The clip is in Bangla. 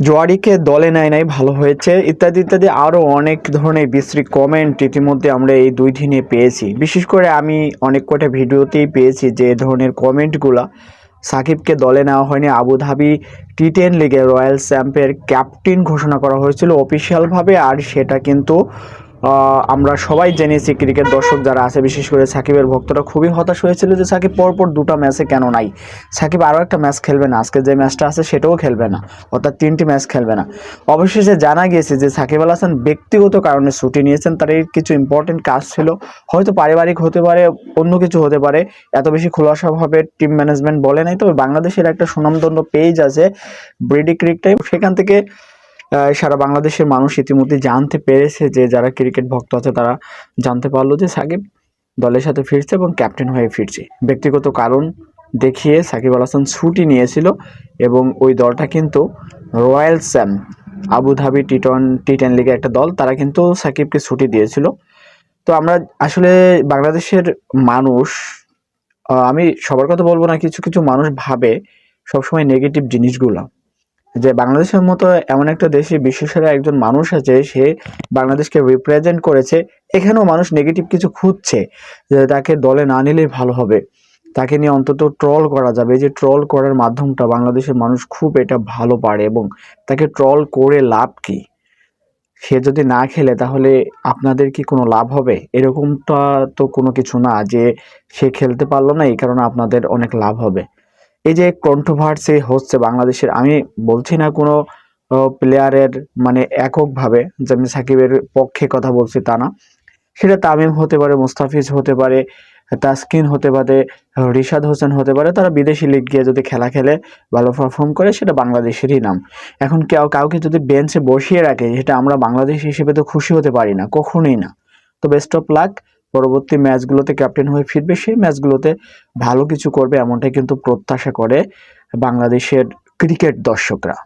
জোয়ারিকে দলে নেয় নাই, ভালো হয়েছে, ইত্যাদি ইত্যাদি আরও অনেক ধরনের বিশ্রী কমেন্ট ইতিমধ্যে আমরা এই দুই দিনে পেয়েছি। বিশেষ করে আমি অনেক কটা ভিডিওতেই পেয়েছি যে ধরনের কমেন্টগুলা সাকিবকে দলে নেওয়া হয়নি। আবুধাবি টি টেন লিগে রয়্যাল চ্যাম্পের ক্যাপ্টেন ঘোষণা করা হয়েছিল অফিসিয়ালভাবে আর সেটা কিন্তু আমরা সবাই জেনেছি ক্রিকেট দর্শক যারা আছে, বিশেষ করে সাকিবের ভক্তরা খুবই হতাশ হয়েছিল যে সাকিব পরপর দুটো ম্যাচে কেন নাই। সাকিব আরও একটা ম্যাচ খেলবে না, আজকে যে ম্যাচটা আছে সেটাও খেলবে না, অর্থাৎ তিনটি ম্যাচ খেলবে না। অবশেষে জানা গিয়েছে যে সাকিব আল হাসান ব্যক্তিগত কারণে ছুটি নিয়েছেন, তার এই কিছু ইম্পর্টেন্ট কাজ ছিল। হয়তো পারিবারিক হতে পারে, অন্য কিছু হতে পারে, এত বেশি খোলাসাভাবে টিম ম্যানেজমেন্ট বলে নাই, তবে বাংলাদেশের একটা সুনামধন্য পেজ আছে ব্রিডি ক্রিক টাইম সেখান থেকে সারা বাংলাদেশের মানুষ ইতিমধ্যে জানতে পেরেছে যে যারা ক্রিকেট ভক্ত আছে, তারা জানতে পারল যে সাকিব দলের সাথে ফিরছে এবং ক্যাপ্টেন হয়ে ফিরছে। ব্যক্তিগত কারণ দেখিয়ে সাকিব আল হাসান ছুটি নিয়েছিল এবং ওই দলটা কিন্তু royal Sam Abu Dhabi T twenty ten লিগের একটা দল, তারা কিন্তু সাকিবকে ছুটি দিয়েছিল। তো আমরা আসলে বাংলাদেশের মানুষ আমি সবার কথা বলব না, কিছু কিছু মানুষ ভাবে সবসময় নেগেটিভ জিনিসগুলো। যে বাংলাদেশের মতো এমন একটা দেশে বিশেষের একজন মানুষ আছে, সে বাংলাদেশকে রিপ্রেজেন্ট করেছে, এখানেও মানুষ নেগেটিভ কিছু খুঁজছে, যে তাকে দলে না নিলেই ভালো হবে। তাকে নিয়ে অন্তত ট্রল করা যাবে। এই যে ট্রল করার মাধ্যমটা বাংলাদেশের মানুষ খুব এটা ভালো পারে এবং তাকে ট্রল করে লাভ কি? সে যদি না খেলে তাহলে আপনাদের কি কোনো লাভ হবে? এরকমটা তো কোনো কিছু না যে সে খেলতে পারল না, এই কারণে আপনাদের অনেক লাভ হবে। এই যে কন্ট্রোভার্সি হচ্ছে বাংলাদেশের, আমি বলছি না কোনো প্লেয়ারের মানে এককভাবে, যে আমি সাকিবের পক্ষে কথা বলছি তা না। সেটা তামিম হতে পারে, মুস্তাফিজ হতে পারে, তাসকিন হতে পারে, রিশাদ হোসেন হতে পারে, তারা বিদেশি লিগ গিয়ে যদি খেলা খেলে, ভালো পারফর্ম করে, সেটা বাংলাদেশেরই নাম। এখন কেউ কাউকে যদি বেঞ্চে বসিয়ে রাখে, সেটা আমরা বাংলাদেশ হিসেবে তো খুশি হতে পারি না, কখনোই না। তো বেস্ট অফ লাক পরবর্তী ম্যাচগুলোতে ক্যাপ্টেন হয়ে ফিরবে, সেই ম্যাচগুলোতে ভালো কিছু করবে এমনটাই কিন্তু প্রত্যাশা করে বাংলাদেশের ক্রিকেট দর্শকরা।